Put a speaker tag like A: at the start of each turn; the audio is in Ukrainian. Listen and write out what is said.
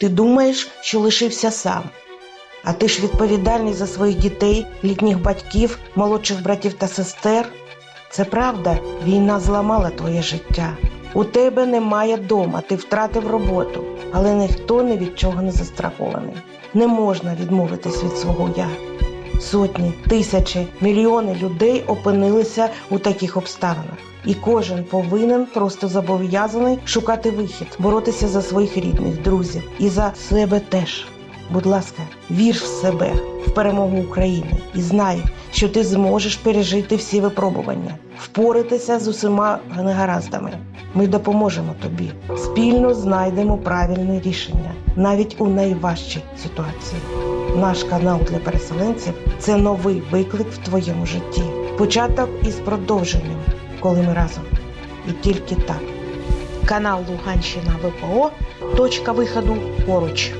A: Ти думаєш, що лишився сам. А ти ж відповідальний за своїх дітей, літніх батьків, молодших братів та сестер. Це правда, війна зламала твоє життя. У тебе немає дома, ти втратив роботу, але ніхто ні від чого не застрахований. Не можна відмовитись від свого я. Сотні, тисячі, мільйони людей опинилися у таких обставинах. І кожен повинен просто зобов'язаний шукати вихід, боротися за своїх рідних, друзів і за себе теж. Будь ласка, вір в себе, перемогу України і знай, що ти зможеш пережити всі випробування, впоратися з усіма негараздами. Ми допоможемо тобі. Спільно знайдемо правильне рішення, навіть у найважчій ситуації. Наш канал для переселенців це новий виклик в твоєму житті. Початок із продовженням, коли ми разом. І тільки так. Канал Луганщина ВПО. Точка виходу поруч.